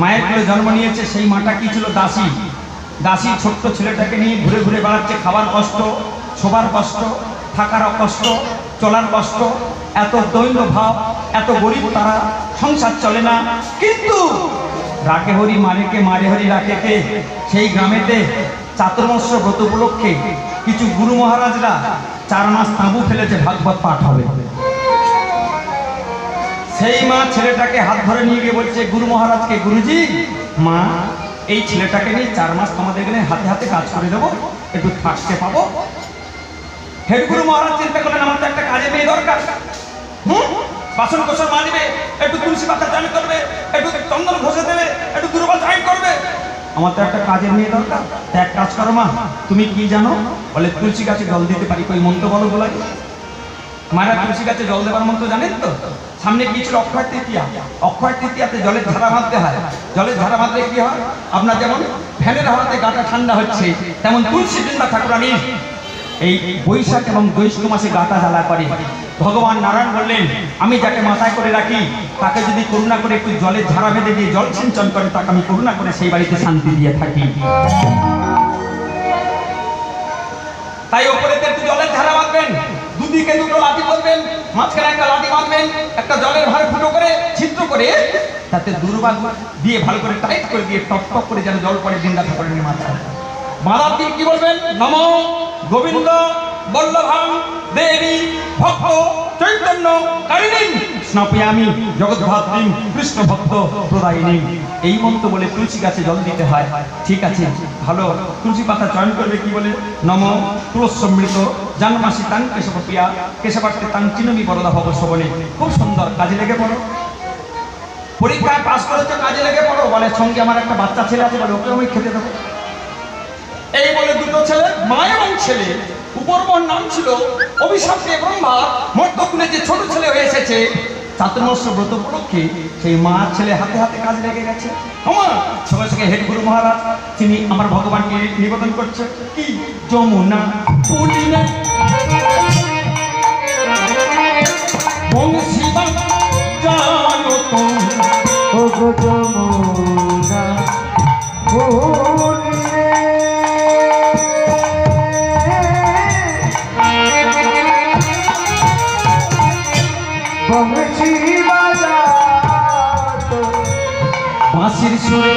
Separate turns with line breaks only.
মায়ের কোলে জন্ম নিয়েছে, সেই মাটা কি ছিল দাসী? দাসী ছোট্ট ছেলেটাকে নিয়ে ঘুরে ঘুরে বেড়াচ্ছে খাবার কষ্ট, শোবার কষ্ট, থাকার কষ্ট, চলার কষ্ট। এত দৈন্য ভাব, এত গরিব তারা, সংসার চলে না। কিন্তু রাকে হরি মারেকে মারে হরি রাকেকে সেই গ্রামেতে চাতুর্মাস্য ব্রত উপলক্ষে কিছু গুরু মহারাজরা চার মাস তাঁবু ফেলেছে, ভাগবত পাঠ হবে। সেই মা ছেলেটাকে হাত ধরে নিয়ে গিয়ে বলছে, গুরু মহারাজকে গুরুজি, মা, এই ছেলেটাকে নিয়ে চার মাস তোমাদের এখানে হাতে হাতে কাজ করে দেবো, একটু থাকতে পাবো? হেড গুরু মহারাজ চিন্তা করলেন, আমার তো একটা কাজে মেয়ে দরকার। হুম? বাসন কোসন মাজবে, একটু তুলসী পাতা চান করবে, একটু চন্দন ঘষে দেবে, একটু দুর্বল চাই করবে। আমার তো একটা কাজের মেয়ে দরকার। এক কাজ করো মা। তুমি কি জানো? বলে তুলসী গাছে জল দিতে পারি কই মন্ত্র বলো বলাই। মারা তুলসী গাছে জল দেওয়ার মন্ত্র জানেন তো? সামনে কিছু অক্ষয় তৃতীয়া। অক্ষয় তৃতীয়াতে জলের ধারা বাঁধতে হয়। জলের ধারা বাঁধলে কি হয়? আপনার যেমন ফ্যানের হাওয়াতে গাটা ঠান্ডা হচ্ছে, তেমন তুলসী বৃন্দা ঠাকুরানী এই বৈশাখ এবং জ্যৈষ্ঠ মাসে গাটা জ্বালা করে। ভগবান নারায়ণ বললেন, আমি যাকে মাথায় করে রাখি, তাকে যদি করুণা করে একটু জলের ধারা বেঁধে দিয়ে জল সিঞ্চন করে, তাকে আমি করুণা করে সেই বাড়িতে শান্তি দিয়ে থাকি। তাই ওপরে একটু জলের ধারা বাঁধবেন দুদিকে দুটো লাঠি বাঁধবেন মাঝখানে একটা লাঠি বাঁধবেন, একটা জলের ভার ফুটো করে, ছিদ্র করে, তাতে দুর্বাগ দিয়ে ভালো করে টাইট করে দিয়ে টপ করে যেন জল পড়ে রাখা করেন মাথায় বাঁধার দিন কি বলবেন? নম গোবিন্দ বল্লভাম দেবী ভক্ত চৈতন্য কারিণী। স্নাপয়ামি জগদ্ধাত্রী কৃষ্ণ ভক্ত প্রদায়িনী। এই মন্ত্র বলে তুলসী গাছে জল দিতে হয়। ঠিক আছে, ভালো। তুলসী পাতা চয়ন করবে কি বলে? নম তুলসমৃত জানমাসি তাং কেশব প্রিয়া কেশবার্তে তাং চিনমি বরদা ভব শবনে খুব সুন্দর, কাজে লেগে পড়ো। পরীক্ষায় পাস করেছ, কাজে লেগে পড়ো। বলে সঙ্গে আমার একটা বাচ্চা ছেলে আছে, বলে ওকে আমি খেতে দেবো। এই বলে দুটো ছেলে, মা এবং ছেলে। উপরবর নাম ছিল অভিশাপ দিয়ে ব্রহ্মা। মর্তকুলে যে ছোট ছেলে হয়ে এসেছে চাতুর্মাস ব্রত উপলক্ষে সেই মা ছেলে হাতে হাতে কাজ লেগে গেছে। আমার সঙ্গে সঙ্গে হেড গুরু মহারাজ, তিনি আমার ভগবানকে নিবেদন করছে কি যমুনা
বাঁশির সুরে